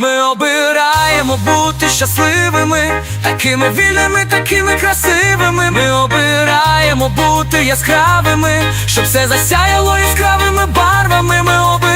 Ми обираємо бути щасливими, такими вільними, такими красивими. Ми обираємо бути яскравими, щоб все засяяло яскравими барвами. Ми обираємо